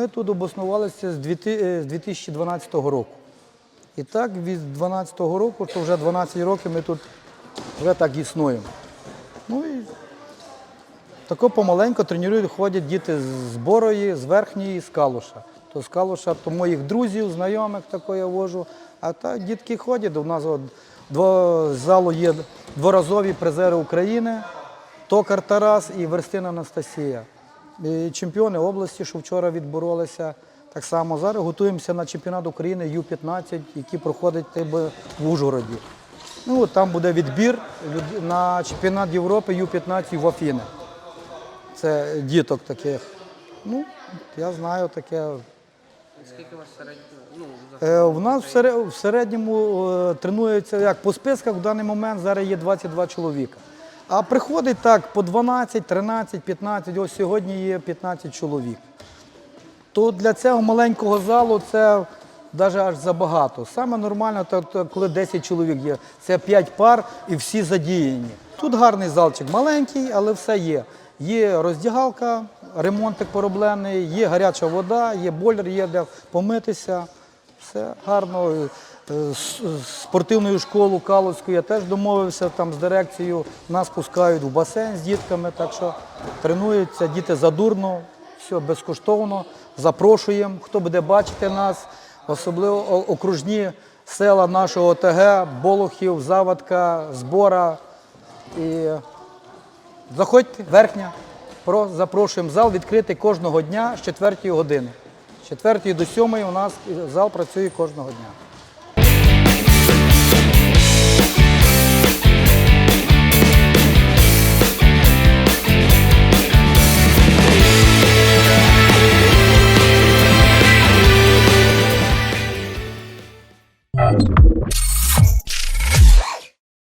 ми тут обоснувалися з дві- е, з 2012 року. І так від 2012 року, то вже 12 років ми тут вже так існуємо. Ну і тако помаленько тренують, ходять діти з Борої, з Верхньої, з Калуша. То з Калуша, то моїх друзів, знайомих тако я вожу. А так дітки ходять. У нас от, дво, з залу є дворазові призери України, Токар Тарас і Верстина Анастасія. Чемпіони області, що вчора відборолися. Так само зараз готуємося на чемпіонат України Ю-15, який проходить в Ужгороді. Ну, там буде відбір на чемпіонат Європи Ю-15 в Афіни. Це діток таких. Ну, я знаю таке. Скільки у вас середньо? Ну, Е, У нас в середньому е, тренується як по списках в даний момент зараз є 22 чоловіка. А приходить так по 12, 13, 15, ось сьогодні є 15 чоловік. То для цього маленького залу це навіть аж забагато. Саме нормально, то, коли 10 чоловік є, це 5 пар і всі задіяні. Тут гарний залчик, маленький, але все є. Є роздягалка, ремонтик пороблений, є гаряча вода, є бойлер, є де помитися. Все гарно. Е, з Спортивною школою Калуську я теж домовився там з дирекцією. Нас пускають в басейн з дітками, так що тренуються, діти задурно, все безкоштовно. Запрошуємо, хто буде бачити нас, особливо окружні села нашого ОТГ, Болохів, Завадка, Збора. І заходьте, верхня. Про, запрошуємо. Зал відкритий кожного дня з 4 години. З 4 до 7 у нас зал працює кожного дня. Claro.